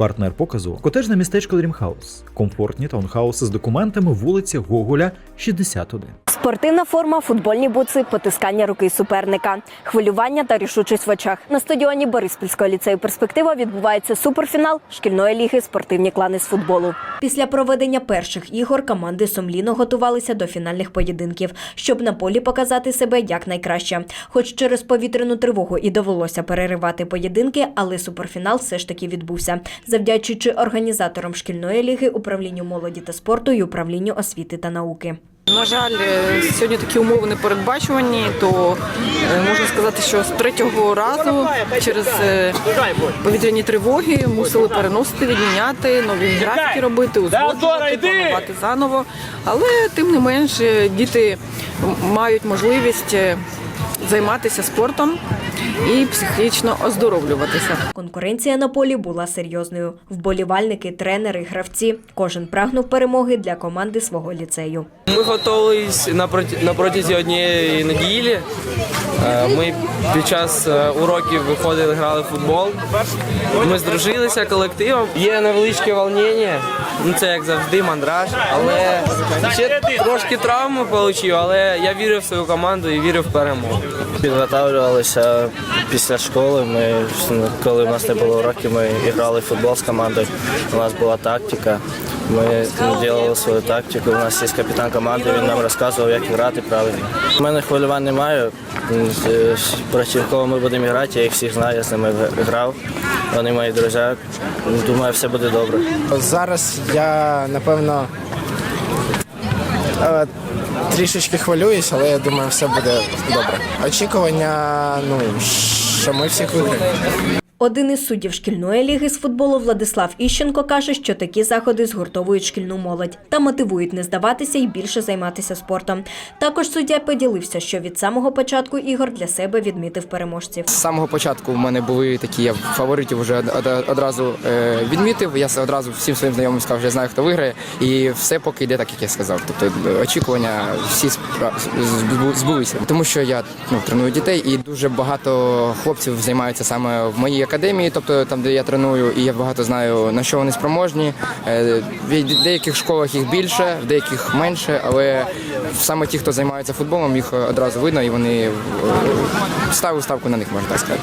Партнер показу котежне містечко Дрімхаус, комфортні таунхауси з документами вулиці Гоголя, 61. Спортивна форма, футбольні буци, потискання руки суперника, хвилювання та рішучість в очах. На стадіоні Бориспільського ліцею перспектива відбувається суперфінал шкільної ліги спортивні клани з футболу. Після проведення перших ігор команди сумлінно готувалися до фінальних поєдинків, щоб на полі показати себе якнайкраще. Хоч через повітряну тривогу і довелося переривати поєдинки, але суперфінал все ж таки відбувся, завдячуючи організаторам шкільної ліги, управлінню молоді та спорту і управлінню освіти та науки. На жаль, е, сьогодні такі умови не передбачувані, то е, можна сказати, що з третього разу через е, повітряні тривоги мусили переносити, відміняти, нові графіки робити, узгоджувати, планувати заново. Але тим не менш е, діти мають можливість займатися спортом і психічно оздоровлюватися. Конкуренція на полі була серйозною. Вболівальники, тренери, гравці. Кожен прагнув перемоги для команди свого ліцею. Ми готувалися на протязі однієї неділі. Е, Ми під час е, уроків виходили, грали в футбол. Ми здружилися колективом. Є невеличке волнення, ну це як завжди, мандраж. Але ще трошки травми отримав, але я вірив в свою команду і вірив в перемогу. Підготовлювалися після школи. Ми, коли в нас не було уроків, ми грали в футбол з командою. У нас була тактика. Ми робили свою тактику. У нас є капітан команди, він нам розказував, як грати правильно. У мене хвилювань немає. Проти кого ми будемо грати, я їх всіх знаю, я з ними грав. Вони мої друзі. Думаю, все буде добре. Зараз я напевно е, трішечки хвилююсь, але я думаю, все буде добре. Очікування, ну що ми всіх виграємо. Один із суддів шкільної ліги з футболу Владислав Іщенко каже, що такі заходи згуртовують шкільну молодь та мотивують не здаватися і більше займатися спортом. Також суддя поділився, що від самого початку ігор для себе відмітив переможців. З самого початку в мене були такі я фаворитів вже од- од- одразу е, відмітив. Я одразу всім своїм знайомим сказав, що я знаю, хто виграє, і все поки йде так, як я сказав. Тобто е, очікування всі збулися. Тому що я ну, треную дітей, і дуже багато хлопців займаються саме в моїй академії, тобто там, де я треную, і я багато знаю на що вони спроможні. Е, В деяких школах їх більше, в деяких менше, але саме ті, хто займається футболом, їх одразу видно, і вони е, ставив ставку на них, можна сказати.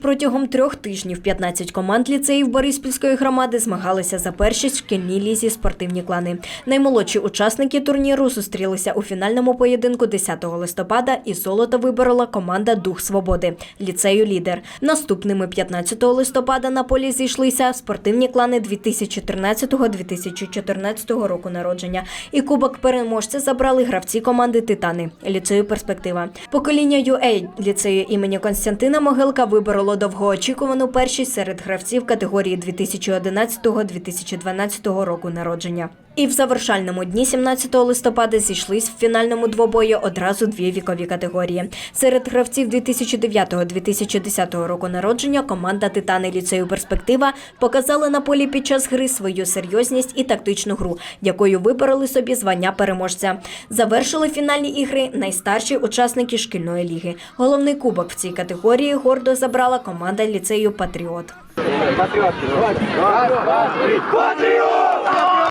Протягом трьох тижнів 15 команд ліцеїв Бориспільської громади змагалися за першість в шкільній лізі спортивні клани. Наймолодші учасники турніру зустрілися у фінальному поєдинку 10 листопада і золото виборола команда Дух Свободи ліцею Лідер. Наступними 15 листопада на полі зійшлися спортивні клани 2013-2014 року народження. І кубок переможця забрали гравці команди Титани ліцею Перспектива. Покоління UA ліцею імені Константина Могилка вибороло довгоочікувану першість серед гравців категорії 2011-2012 року народження. І в завершальному дні 17 листопада зійшлись в фінальному двобої одразу дві вікові категорії. Серед гравців 2009-2010 року народження команда Титани ліцею Перспектива показала на полі під час гри свою серйозність і тактичну гру, якою вибороли собі звання переможця. Завершили фінальні ігри найстарші учасники шкільної ліги. Головний кубок в цій категорії гордо забрала команда ліцею Патріот.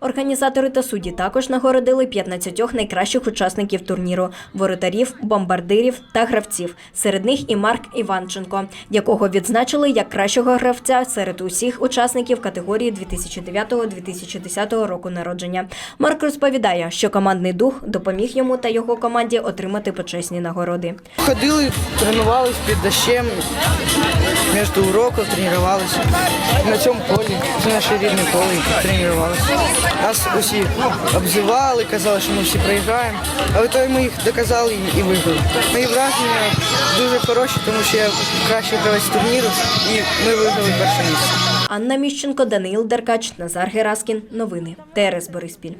Організатори та судді також нагородили 15 найкращих учасників турніру воротарів, бомбардирів та гравців. Серед них і Марк Іванченко, якого відзначили як кращого гравця серед усіх учасників категорії 2009-2010 року народження. Марк розповідає, що командний дух допоміг йому та його команді отримати почесні нагороди. Ходили, тренувались під дощем, між уроків тренувалися. На цьому полі, це наше рідне поле, тренувалися. Нас усі обзивали, казали, що ми всі проїжджаємо, але то ми їх доказали і виграли. Мої враження дуже хороші, тому що я краще гравець турніру і ми виграли перше місце. Анна Міщенко, Даниїл Деркач, Назар Гераскін. Новини. ТРС Бориспіль.